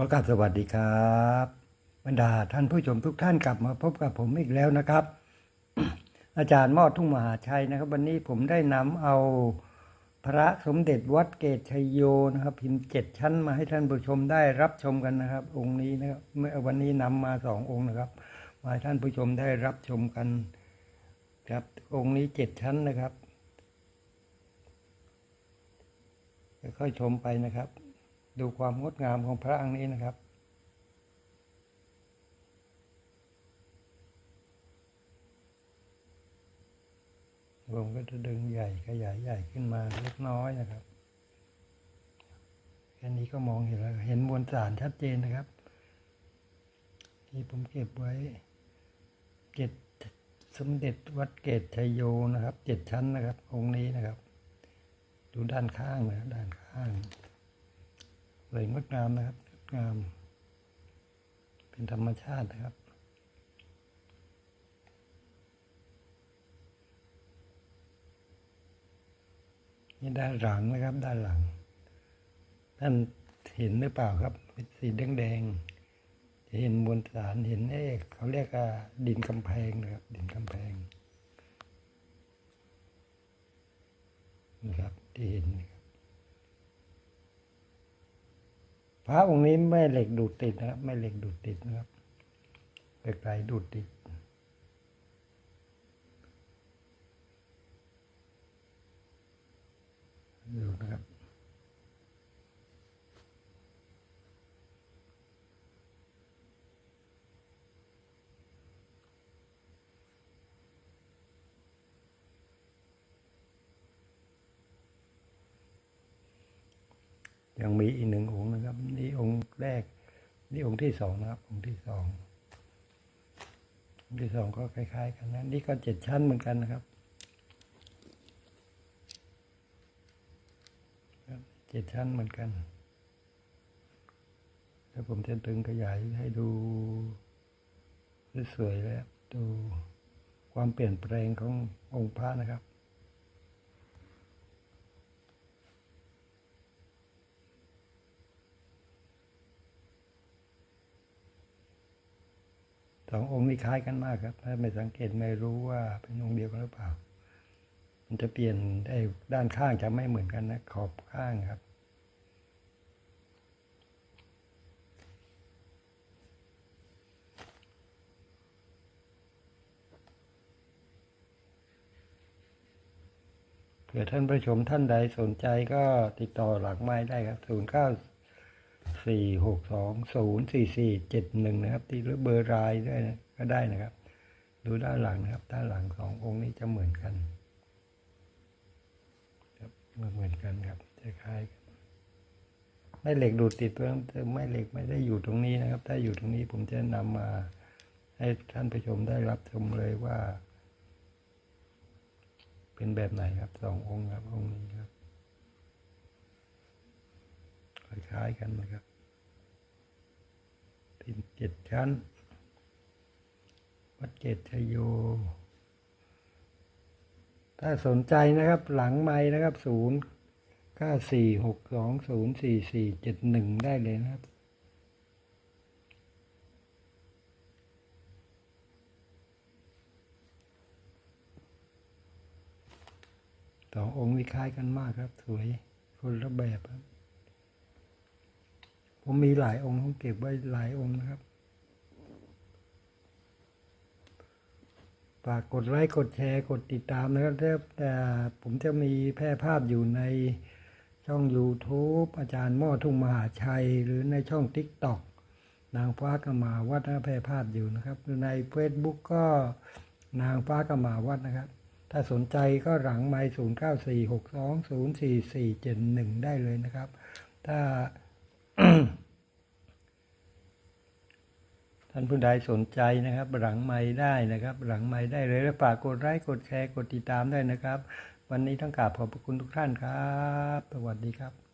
ขอกราบสวัสดีครับ บรรดาท่านผู้ชมทุกท่านกลับมาพบกับผมอีกแล้วนะครับ อาจารย์มอดทุ่งมหาชัยนะครับ วันนี้ผมได้นำเอาพระสมเด็จวัดเกตชัยโยนะครับ พิมพ์เจ็ดชั้นมาให้ท่านผู้ชมได้รับชมกันนะครับ องค์นี้นะครับเมื่อวันนี้นำมาสององค์นะครับมาให้ท่านผู้ชมได้รับชมกัน ครับองค์นี้เจ็ดชั้นนะครับค่อยๆชมไปนะครับ ดูความงดงามของพระอังนี้นะครับ ผมก็จะดึงใหญ่ขยายใหญ่ขึ้นมาเล็กน้อยนะครับ แค่นี้ก็มองเห็นแล้ว เห็นมวลสารชัดเจนนะครับ ที่ผมเก็บไว้เกตสมเด็จวัดเกตชัยโยนะครับเจ็ดชั้นนะครับ องค์นี้นะครับ ดูด้านข้างนะด้านข้าง เลยงดงามนะครับงดงาม เป็นธรรมชาตินะครับนี่ด้านหลังนะครับ ด้านหลัง ท่านเห็นหรือเปล่าครับ เป็นสีแดงๆจะเห็นมวลสารเห็นเอกเขาเรียกดินกำแพงนะครับ ดินกำแพงนะครับที่เห็นนะครับ พระองค์นี้ไม่เหล็กดูดติดนะครับ ไม่เหล็กดูดติดนะครับไกลๆดูดติดนะครับ ยังมีอีกหนึ่งองค์นะครับ นี่องค์แรก นี่องค์ที่สองนะครับ องค์ที่สององค์ที่สองก็คล้าย ๆ กันนะนี่ก็เจ็ดชั้นเหมือนกันนะครับครับเจ็ดชั้นเหมือนกันแล้วผมจะตึงขยายให้ดูสวยๆแล้วดูความเปลี่ยนแปลงขององค์พระนะครับ สององค์นี้คล้ายกันมากครับ ถ้าไม่สังเกตไม่รู้ว่าเป็นองค์เดียวกันหรือเปล่า มันจะเปลี่ยนได้ด้านข้างจะไม่เหมือนกันนะ ขอบข้างครับ เผื่อท่านผู้ชมท่านใดสนใจก็ติดต่อหลักไม้ได้ครับ0 9 สี่หกสองศูนย์สี่สี่เจ็ดหนึ่งนะครับ ที่หรือเบอร์รายด้วยนะก็ได้นะครับ ดูด้านหลังนะครับ ด้านหลังสององค์นี้จะเหมือนกันครับเหมือนกันครับจะคล้ายกันไม่เหล็กดูดติดเพิ่มเติมไม่เหล็กไม่ได้อยู่ตรงนี้นะครับ ถ้าอยู่ตรงนี้ผมจะนำมาให้ท่านผู้ชมได้รับชมเลยว่า เป็นแบบไหนครับสององค์ครับองค์นี้ครับ คล้ายกันนะครับพิมเจ็ดชั้น วัดเกตชยโย ถ้าสนใจนะครับหลังไม้นะครับศูนย์เก้าสี่หกสองศูนย์สี่สี่เจ็ดหนึ่งได้เลยนะครับสององค์นี้คล้ายกันมากครับ สวยคนละแบบครับ ผมมีหลายองค์ผมเก็บไว้หลายองค์นะครับฝากกดไลค์กดแชร์กดติดตามนะครับแต่ผมจะมีแพร่ภาพอยู่ในช่อง YouTube อาจารย์ม้อทุ่งมหาชัย หรือในช่อง TikTok นางฟ้ากมาวัดนะแพร่ภาพอยู่นะครับ ใน Facebook ก็นางฟ้ากมาวัดนะครับ ถ้าสนใจก็หลังไมล์ศูนย์เก้าสี่หกสองศูนย์สี่สี่เจ็ดหนึ่งได้เลยนะครับ ถ้า ท่านผู้ใดสนใจนะครับ หลังไม้ได้นะครับ หลังไม้ได้เลยแล้วฝากกดไลค์กดแชร์กดติดตามได้วยนะครับ วันนี้ต้องกราบขอบพระคุณทุกท่านครับ สวัสดีครับ